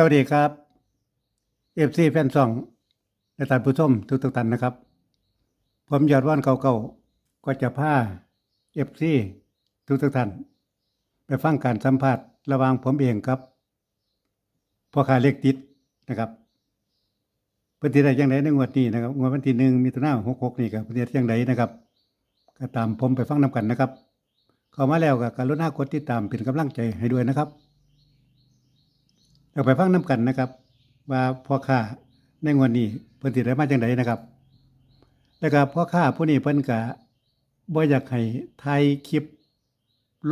สวัสดีครับเอฟซีแฟนซองและท่านผู้ชมทุกทุกท่านนะครับ ผมยอดว่านเก่าๆก็จะพาเอฟซีทุกทุกท่านไปฟังการสัมภาษณ์ระหว่างผมเองครับพ่อค้าเล็กติดนะครับเพิ่นสิได้ยังไงในงวดนี้นะครับงวดวันที่หนึ่งมิถุนายนหกหกนี่ครับเพิ่นสิได้ยังไงนะครับก็ตามผมไปฟังนํกันนะครับเข้ามาแล้วก็การุณากดติดตามเป็นกำลังใจให้ด้วยนะครับ เราไปฟังน้กันนะครับ ว่าพ่อค้าในงวดนี้เพิ่นสิดได้มาจังไดนะครับ แล้วก็พ่อค้าผู้นี้เพิ่นก็บ่อยากให้ถ่ายคลิป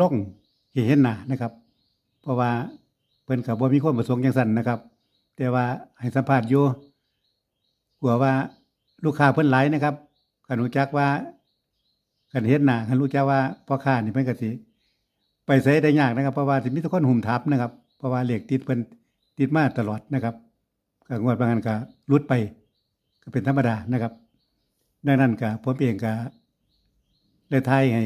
ลงให้เห็นหน้านะครับ เพราะว่าเพิ่นก็บ่มีความประสงค์จังซั่นนะครับ แต่ว่าให้สัมภาษณ์อยู่กลัวว่าลูกค้าเพิ่นหลายนะครับคันรู้จักว่าคันเห็นหน้าคันรู้จักว่าพ่อค้านี่เพิ่นก็สิไปไสได้ยากนะครับ เพราะว่าสิมีแต่คนหุ่มทับนะครับ เพราะว่าเหลขติดเพิ่น ติดมาตลอดนะครับก็งวดบางอันก็รุดไป ก็เป็นธรรมดานะครับ ดังนั้นก็ผมเองก็เลยทายให้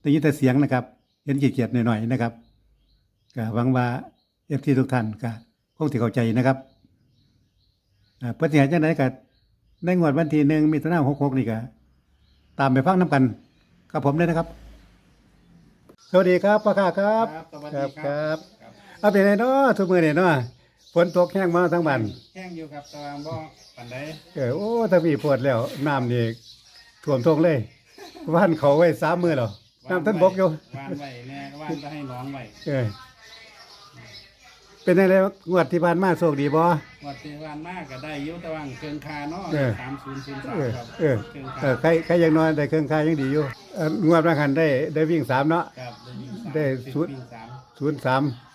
ได้ยินแต่เสียงนะครับ เห็นเกียรติๆหน่อยๆนะครับก็หวังว่าเอฟทีทุกท่านก็คงสิเข้าใจนะครับอ่าเพื่อสิให้จังไดก็ในงวดวันที่หนึ่งมิถุนายน66นี่ก็ตามไปฟังน้กันกับผมเลยนะครับ สวัสดีครับพ่อค้าครับครับ สวัสคดีรับคครัรับ เอาเป็นไงเนาะทุกมื้อนี่เนาะฝนตกแห้งมาทั้งบ้านแห้งอยู่ครับแตารางบ่ปันใดเออโอ้ถ้ามีปวดแล้วน้ำนี่ท่วมทงเลยว่านเขาไว้สามมื้อแล้วน้ำท่านบกอยู่วานไว้แน่วานจะให้น้องไว้เออเป็นไงแล้วงวดที่ผ่านมาโชคดีบ่วัดที่วานมากก็ได้อยุตะวังเครื่องคาเนาะเออสามศูนย์ศูนย์สามเออครับเออเครื่องเอคาอใครใครอยังน้อยได้เครื่องคายยังดีอยู่เอ่องวดบางคันได้ได้วิ่งสามเนาะครับได้วิ่งสามได้สิบศูนย์วิ่งสามศูนย์สามครับ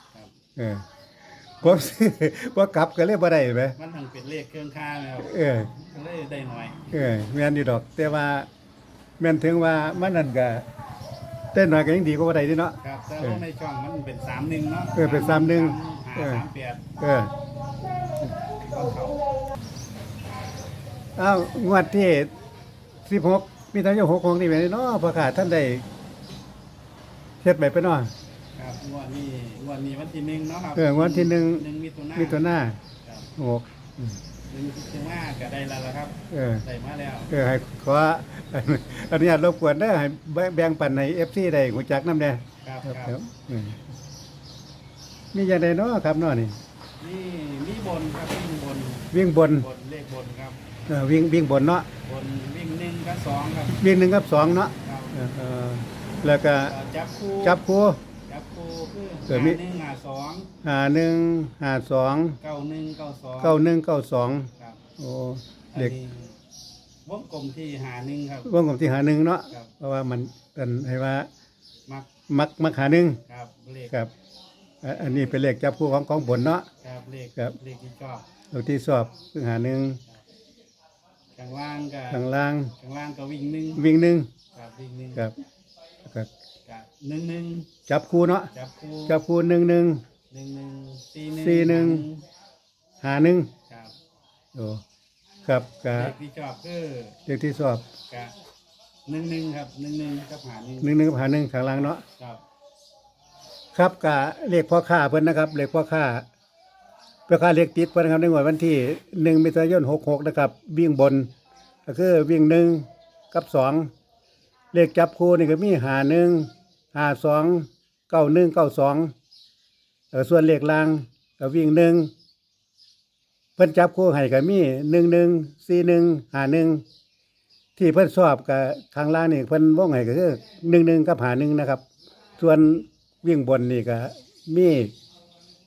เออผมซื้อบ่กลับก็เลยบ่ได้ไหมมันทั้งเป็นเลขเครื่องคาแล้วเออ ก็เลยได้หน่อยเออแม่นอยู่ดอก แต่ว่า แม่นถึงว่ามันนั่นก็เต้นหน่อยก็ยังดีกว่าบ่ได้เดิเนาะ ครับแต่เออลงในช่องมันเป็นสามหนึ่งเนาะเออเป็น31หาเออ สามแปดเออก็เขาอ้าวงวดที่สิบหกมีทางยหกของนี่แม่นเนาะประกาศท่านได้เฮ็ดไปไปเนาะครับง วดนี้งวดนี้วันที่หนึ่งเนาะครับเอองวดที่หนึ่งหนึ่งมิถุนามีตัวหน้าครับหกหนึ่งมิถุนาก็ได้แล้วละครับเออได้มาแล้วเออให้ขออนุญาตรบกวนเด้อให้แบ่งปันใน FC ได้หูจักนำแน่ครับครับคครัรับบเออมีอย่างใดเนาะครับเนาะนี่ นี่มีบนครับวิ่งบนวิ่งบนบนเลขบนครับเออวิ่งวิ่งบนเนาะบนวิ่งหนึ่งกับสองครับวิ่งหนึ่งกับสองเนาะครับเออเออแล้วก็เอ่อจับคู่จับคู่จับ คู่คือเกิดมิ หาหนึ่งหาสองหาหนึ่งหาสองเก้าหนึ่งเก้าสองเก้าหนึ่งเก้าสองครับโอ้อันเด็กนี้วงกลมที่หาหนึ่งครับวงกลมที่หาหนึ่งเนาะครับ เพราะว่ามันเป็นให้ว่ามักมักมักหาหนึ่งครับเลขครับอะอันนี้เป็นเลขจับคู่ของของบนเนาะ ครับเลขครับ เลขที่ชอบเลขที่สอบคือหาหนึ่งกลางล่างกับข้างล่าง กลางล่างก็วิ่งหนึ่งวิ่งหนึ่งครับวิ่งหนึ่งครับก็ กับหนึ่งหนึ่งจับคู่เนาะจับคู่จับคู่หนึ่งหนึ่ง หนึ่งหนึ่งสี่หนึ่งสี่หนึ่ง หาหนึ่งครับโอ้ครับก็เลขที่ชอบคือเลขที่สอบกับหนึ่งหนึ่งครับหนึ่งหนึ่งกับหาหนึ่งหนึ่งหนึ่งกับหาหนึ่งข้างล่างเนาะครับครับกะเลขพ่อค้าเพิ่นนะครับเลขพ่อค้าพ่อค้าเลขติดเพิ่นนะครับในงวดวันที่หนึ่งมิถุนายนหกหกนะครับวิ่งบนก็คือวิ่งหนึ่งกับสอง เลขจับคู่นี่ก็มีหาหนึ่งหาสองเก้าหนึ่งเก้าสองส่วนเลขล่างก็วิ่งหนึ่งเพิ่นจับคู่ให้ก็มีหนึ่งหนึ่งสี่หนึ่งหาหนึ่งที่เพิ่นชอบกับข้างล่างนี่เพิ่นว่องให้ก็คือหนึ่งหนึ่งกับหาหนึ่งนะครับ ส่วนวิ่งบนนี่ก็มี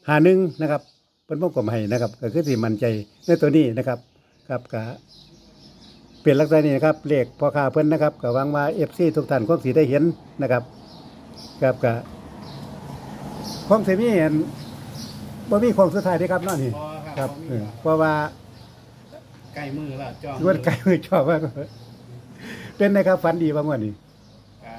หาหนึ่งนะครับเพิ่นบ่องกลมให้นะครับ ก็คือสิมั่นใจในตัวนี้นะครับ ครับก็ เป็นลักษณะนี้นะครับเลขพ่อค้าเพิ่นนะครับก็หวังว่า FC ทุกท่านคงสิได้เห็นนะครับครับก็คงสิมีอันบ่มีของสุดท้ายเด้ครับเนาะนี่พอคครัรับบเออเพราะว่าใกล้มือแล้วจ้องงวดไกลมือชอบมากเป็นนะครับฝันดีบางวันนี้ อ่า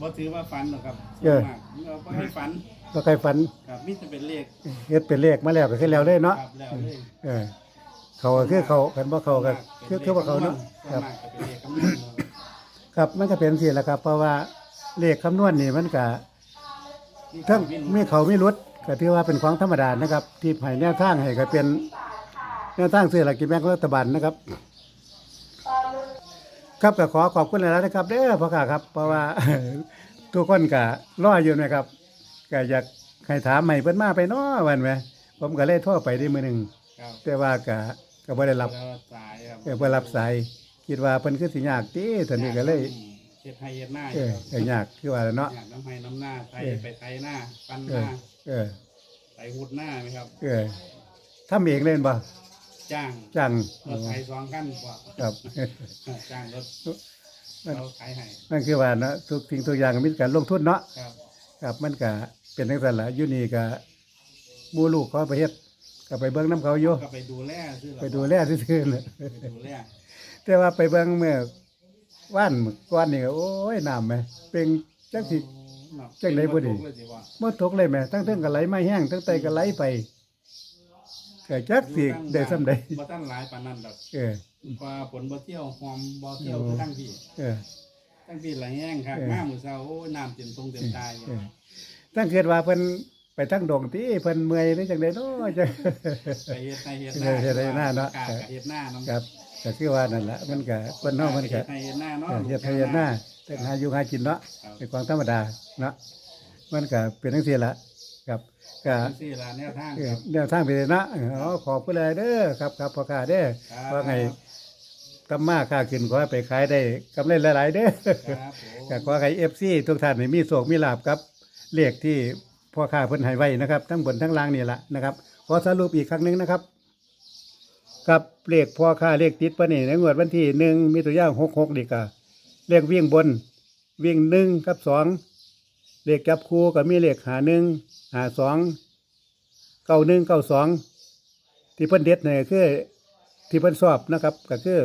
บ่ถือว่าฝันหรอกครับเออส่วนมากเราบ่ให้ฝันบ่ใครฝันครับมิจะเป็นเลขเฮ็ดเป็นเลขมาแล้วก็คือแล้วเลยเนาะครับแล้วเลยเออเขาก็คือเขาคันบ่เขาก็ คือคือว่าเขาเนาะคส่วรันบมากจะเป็นเลขคำนวณเนาะครับมันก็เป็นสิแหละครับ เพราะว่าเลขคำนวณนี่มันก็ทั้งมีเขามีรุดก็ถือว่าเป็นของธรรมดานะครับ ที่ให้แนวทางให้ก็เป็นแนวทางซื้อหลักกินแบงรัฐบาลนะครับ ครับก็ขอขอบคุณหลายๆนะครับเด้อพ่อข้าครับ เพราะว่า ทุกคนก็รออยู่นะครับก็อยากให้ถามใหม่เพิ่นมาไปเนาะวันไหมผมก็เลยโทรไปได้มื้อหนึงครับแต่ว่าก็ ก็บ่ได้รับแล้วสายครับเออบ่รับสายคิดว่าเพิ่นคือสิยากติตอนนี้ก็เลยเฮ็ดให้เฮ็ดหน้าเออก็ยากคือว่าเนาะ อยากน้ำให้น้ำหน้าไทยเออ ไปไทยหน้าฟันหเอน้าอเออไทยหุดหน้าไหมครับ เออทำเองเล่นบ่จ้างจังรถไทยสองคันกว่าครับ จ้างรถมันเราขายให้นั่นคือว่าเนาะทุกสิ่งทุกอย่างมีการลงทุนเนาะครับ ครับมันก็เป็นจังซั่นล่ะอยู่นี่ก็หมู่ลูกเขาไปเฮ็ด ก็ไปเบิ่งนํเขาอยู่ก็ไปดูแลซื้อไปดูแลซื่อๆน่ะไปดูแลแต่ว่าไปเบิ่งเมื่อว่านมื้อก่อนนี่ก็โอ้ยน้ำแหมเป็นจักสิเนาะจังไหนบ่ดีเป็นรถเลยสิว่าบ่ตกเลยแหมทั้งเทิงก็ไหลมาแห้งทั้งใต้ก็ไหลไปก็จักสิได้ซำใดบ่ตั้งหลายปานนั้นดอกเออเพราะว่าผลบ่เที่ยวหอมบ่เที่ยวโอ้ทั้งพี่เออทั้งพี่ไหลแห้งครับเออมามื้อเช้าโอ้ยน้ำเต็มตรงเต็มตายอยู่เออตั้งเกิดว่าเพิ่น ไปทั้งดงที่เพิ่นเมื่อยหรือจังได๋เนาะจัง ไปเฮ็ดในเฮ็ดเออเฮ็ดในหน้าเนาะกะเฮ็ดหน้าเนาะครับก็คือว่านั่นล่ะมันก็คนเฮามันก็เฮ็ดในเฮ็ดหน้าเนาะเออเฮ็ดให้เฮ็ดหน้าแต่หาอยู่หากินเนาะครับ เป็นของธรรมดาเนาะมันก็เป็นจังซี่ล่ะครับก็จังซี่ล่ะแนวทางเอคอรับ แนวทางไปเลยเนาะอ๋อขอบคุณเลยเด้อครับครับพ่อค้าเด้อครับ ว่าไงกำมาค้าขึ้นขอให้ไปขายได้กำไรหลายๆเด้อครับผม ก็ขอให้ FC ทุกท่านให้มีโชคมีลาภครับเลขที่ พ่อค้าเพิ่นให้ไว้นะครับ ทั้งบนทั้งล่างนี่แหละนะครับขอสรุปอีกครั้งหนึ่งนะครับ กับเลขพ่อค้าเลขติดปะนี่ในงวดวันที่หนึ่งมีตัวอย่างหกหกดีกว่าเลขวิ่งบน วิ่งหนึ่งกับสองเลขจับคู่ก็มีเลขหาหนึ่งหาสองเก้าหนึ่งเก้าสองที่เพิ่นเด็ดเนี่ยคือที่เพิ่นสอบนะครับ ก็คือ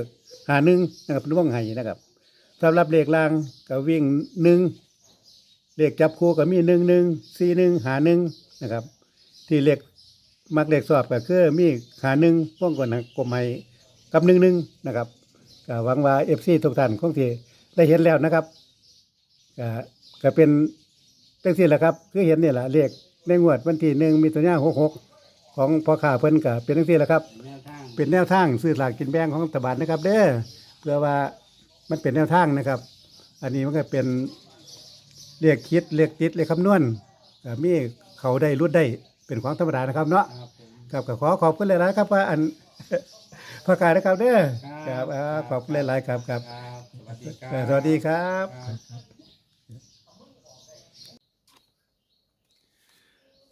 หาหนึ่งนะครับร่วงไห้นะครับสำหรับเลขล่างก็วิ่งหนึ่ง เลขจับคู่ก็มีหนึ่งหนึ่งสี่หนึ่งหาหนึ่งนะครับ ที่เลขมักเลขสอบก็คือมีหาหนึ่งป้องกันนะกลมไห้กับหนึ่งหนึ่งนะครับก็หวังว่าเอฟซีทุกท่านคงที่ได้เห็นแล้วนะครับก็ก็เป็นจังซี่แหละครับ คือเห็นนี่แหละเลขในงวดวันที่หนึ่งมีตัวย่าหกหกของพ่อค้าเพิ่นก็เป็นจังซี่แหละครับ แนวทางเป็นแนวทางซื้อสลากกินแบ่งของรัฐบาลนะครับ เด้อเพื่อว่ามันเป็นแนวทางนะครับ อันนี้มันก็เป็น เลขคิดเลขติดเลขคำนวณก็มีเขาได้รุดได้เป็นของธรรมดานะครับเนาะครับผมครับก็ขอขอบคุณหลายๆครับว่าอันพ่อค้านะครับเด้อครับอ่าขอบคุณหลายๆครับครับครับสวัสดีครัเออบ สวัสดีครับ ครับ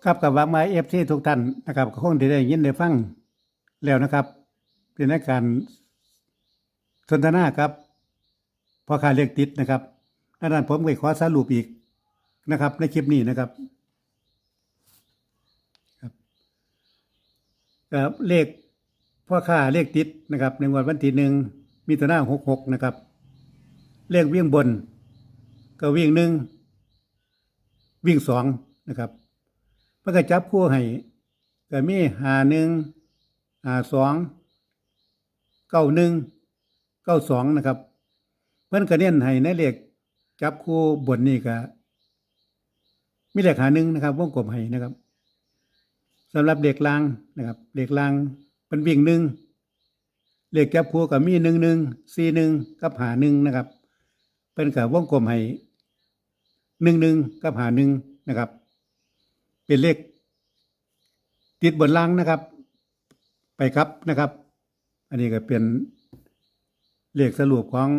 ครับกับวางไม้เอฟซีทุกท่านนะครับก็คงได้ได้ยินได้ฟังแล้วนะครับ เป็นในการสนทนาครับพอขาเรียกติดนะครับดังนั้นผมก็ขอสรุปอีก นะครับ ในคลิปนี้นะครับครับเลขพ่อค้าเลขติดนะครับ ในงวดวันที่หนึ่งมีตัวหน้าหกหกนะครับ เลขวิ่งบน ก็วิ่งหนึ่งวิ่งสองนะครับเพื่อก็จับคู่ให้ก็มีหาหนึ่งหาสองเก้าหนึ่งเก้าสองนะครับ เพื่อนก็เน้นให้ในเลขจับคู่บนนี่ก็ มีเลขหาหนึ่งนะครับวงกลมให้นะครับสำหรับเลขลางนะครับเลขลางเป็นวิ่งหนึ่งเลขจับคู่ก็มีหนึ่งหนึ่งสี่หนึ่งกับหาหนึ่งนะครับ เป็นกับวงกลมให้หนึ่งหนึ่งกับหาหนึ่งนะครับ เป็นเลข ติดบนล่างนะครับ ไปครับนะครับ อันนี้ก็เป็นเลขสรุปของ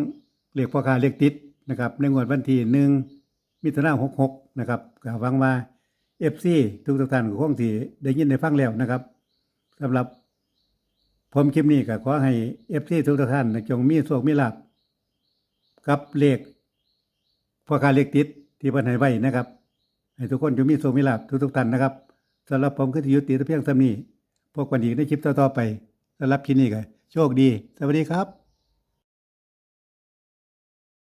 เลขพ่อค้าเลขติดนะครับ ในงวดวันที่หนึ่ง มิถุนายนหกหกนะครับก็หวังว่าเอฟซีทุกทุกท่านก็คงที่ได้ยินได้ฟังแล้วนะครับสำหรับผมคลิปนี้ก็ขอให้เอฟซีทุกทุกท่านจงมีโชคมีลาภกับเลขพ่อค้าเลขติดที่เพิ่นให้ไว้นะครับ ให้ทุกคนจงมีโชคมีลาภทุกๆท่านนะครับสำหรับผมคือยุติต่เพียงเท่านี้พบกันอีกในคลิปต่อๆไปสำหรับคลิปนี้ก็โชคดี สวัสดีครับ